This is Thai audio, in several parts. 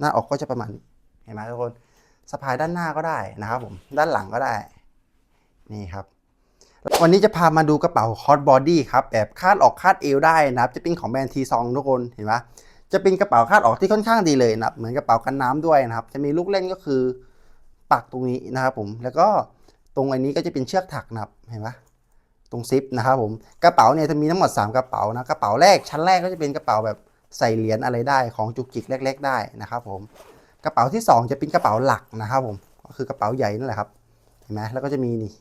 หน้าอกก็จะประมาณนี้เห็นไหมทุกคนสะพายด้านหน้าก็ได้นะครับผมด้านหลังก็ได้นี่ครับ วันนี้จะพามาดูกระเป๋าคอร์ดบอดี้ครับแบบคาดออกคาดเอวได้นะครับ จะเป็นของแบรนด์ทีซองทุกคนเห็นไหมจะเป็นกระเป๋าคาดออกที่ค่อนข้างดีเลยนะครับเหมือนกระเป๋ากันน้ำด้วยนะครับ จะมีลูกเล่นก็คือปักตรงนี้นะครับผมแล้วก็ตรงอันนี้ก็จะเป็นเชือกถักนะครับเห็นไหมตรงซิปนะครับผมกระเป๋าเนี่ยจะมีทั้งหมด 3 กระเป๋านะกระเป๋าแรกชั้นแรกก็จะเป็นกระเป๋าแบบ ใส่เหรียญอะไรได้ของจุกจิกเล็ก ๆ ได้นะครับ ผมกระเป๋าที่ 2 จะเป็นกระเป๋าหลักนะครับ ผมก็คือกระเป๋าใหญ่นั่นแหละครับเห็นไหมแล้วก็จะมีนี่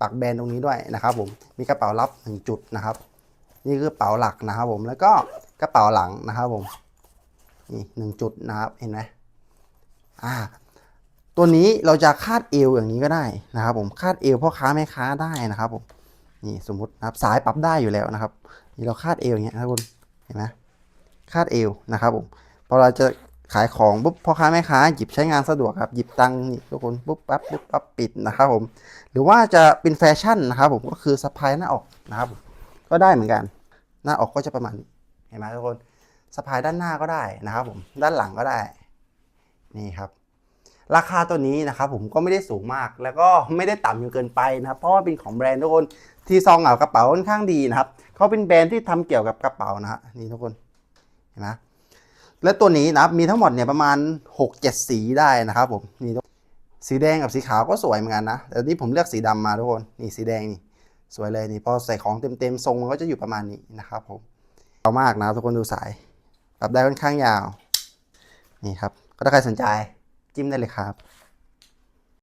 ปักแบรนด์ตรงนี้ด้วยนะครับ ผมมีกระเป๋ารับ1จุดนะครับ นี่คือกระเป๋าหลักนะครับ ผมแล้วก็กระเป๋าหลังนะครับ ผมนี่หนึ่งจุดนะครับเห็นไหมอ่าตัวนี้เราจะคาดเอวอย่างนี้ก็ได้นะครับ ผมคาดเอวพ่อค้าแม่ค้าได้นะครับผมนี่สมมุตินะครับสายปรับได้อยู่แล้วนะครับ นี่เราคาดเอวอย่างเงี้ยนะคุณเห็นไหม คาดเอวนะครับผมพอเราจะขายของปุ๊บพ่อค้าแม่ค้าหยิบใช้งานสะดวกครับหยิบตังค์นี่ทุกคนปุ๊บปั๊บปุ๊บปั๊บปิดนะครับผมหรือว่าจะเป็นแฟชั่นนะครับผมก็คือสะพายหน้าออกนะครับก็ได้เหมือนกัน หน้าออกก็จะประมาณนี้เห็นไหมทุกคนสะพายด้านหน้าก็ได้นะครับผมด้านหลังก็ได้นี่ครับ ราคาตัวนี้นะครับผมก็ไม่ได้สูงมาก แล้วก็ไม่ได้ต่ำจนเกินไปนะครับเพราะว่าเป็นของแบรนด์ทุกคนทีซองเหงากระเป๋าค่อนข้างดีนะครับเขาเป็นแบรนด์ที่ทำเกี่ยวกับกระเป๋านะฮะนี่ทุกคนเห็นไหมและตัวนี้นะครับมีทั้งหมดเนี่ยประมาณ 6-7 สีได้นะครับผมนี่สีแดงกับสีขาวก็สวยเหมือนกันนะแต่นี้ผมเลือกสีดำมาทุกคนนี่สีแดงนี่สวยเลยนี่พอใส่ของเต็มๆทรงมันก็จะอยู่ประมาณนี้นะครับผมยาวมากนะทุกคนดูสายปรับได้ค่อนข้างยาว นี่ครับ ก็ถ้าใครสนใจจิ้มได้เลยครับ